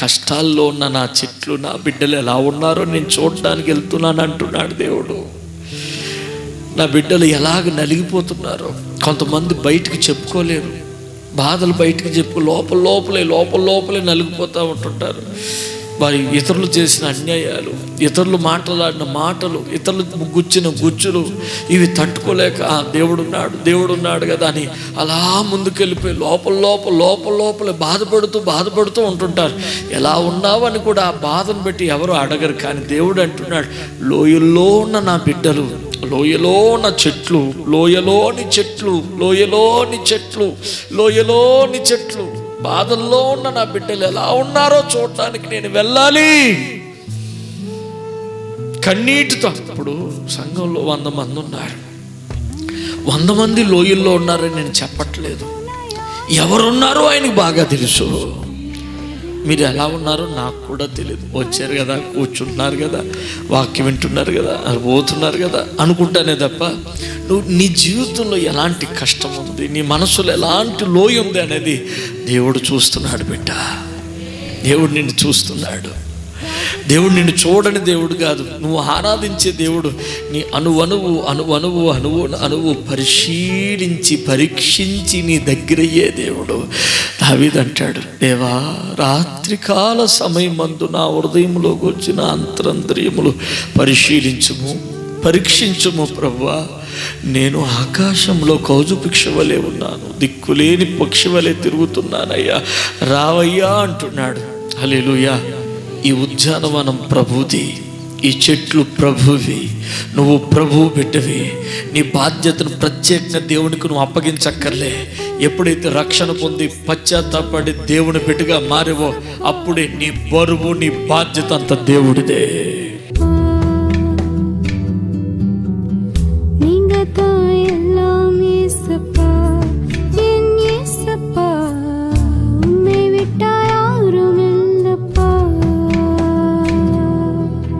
కష్టాల్లో ఉన్న నా చెట్లు నా బిడ్డలు ఎలా ఉన్నారో నేను చూడడానికి వెళ్తున్నాను అంటున్నాడు దేవుడు. నా బిడ్డలు ఎలాగ నలిగిపోతున్నారో కొంతమంది బయటికి చెప్పుకోలేరు. బాధలు బయటికి చెప్పు లోపల లోపలే లోపల లోపలే నలిగిపోతూ ఉంటుంటారు. వారి ఇతరులు చేసిన అన్యాయాలు ఇతరులు మాట్లాడిన మాటలు ఇతరులు గుచ్చిన గుచ్చులు ఇవి తట్టుకోలేక దేవుడున్నాడు దేవుడున్నాడు కదా అని అలా ముందుకెళ్ళిపోయి లోపల లోపల లోపల లోపల బాధపడుతూ బాధపడుతూ ఉంటుంటారు. ఎలా ఉన్నావని కూడా ఆ బాధను బట్టి ఎవరు అడగరు. కానీ దేవుడు అంటున్నాడు లోయల్లో ఉన్న నా బిడ్డలు లోయలో ఉన్న చెట్లు లోయలోని చెట్లు లోయలోని చెట్లు లోయలోని చెట్లు బాధల్లో ఉన్న నా బిడ్డలు ఎలా ఉన్నారో చూడటానికి నేను వెళ్ళాలి. కన్నీటితో అప్పుడు సంఘంలో వంద మంది ఉన్నారు. వంద మంది లోయల్లో ఉన్నారని నేను చెప్పట్లేదు. ఎవరున్నారో ఆయనకు బాగా తెలుసు. మీరు ఎలా ఉన్నారో నాకు కూడా తెలియదు వచ్చారు కదా కూర్చుంటున్నారు కదా వాక్యం వింటున్నారు కదా అది పోతున్నారు కదా అనుకుంటానే తప్ప నువ్వు నీ జీవితంలో ఎలాంటి కష్టం ఉంది? నీ మనసులో ఎలాంటి లోయ ఉంది? అనేది దేవుడు చూస్తున్నాడు బిడ్డ. దేవుడు నిన్ను చూస్తున్నాడు. దేవుడు నిన్ను చూడని దేవుడు కాదు. నువ్వు ఆరాధించే దేవుడు. నీ అనువనువు అనువనువు అనువు అనువు పరిశీలించి పరీక్షించి నీ దగ్గరయ్యే దేవుడు. దావీదంటాడు దేవా రాత్రికాల సమయమందు నా హృదయంలోకి వచ్చిన అంతరంద్రియములు పరిశీలించుము. పరీక్షించుము ప్రభువా నేను ఆకాశంలో కౌజు పక్షి వలె ఉన్నాను. దిక్కులేని పక్షి వలె తిరుగుతున్నానయ్యా. రావయ్యా అంటున్నాడు. హలేలుయా ఈ ఉద్యానవనం ప్రభుది. ఈ చెట్లు ప్రభువి. నువ్వు ప్రభు బిడ్డవి. నీ బాధ్యతను ప్రత్యేకంగా దేవునికి నువ్వు అప్పగించక్కర్లే. ఎప్పుడైతే రక్షణ పొంది పశ్చాత్తాపడి దేవుని బిడ్డగా మారేవో అప్పుడే నీ బరువు నీ బాధ్యత అంత దేవుడిదే.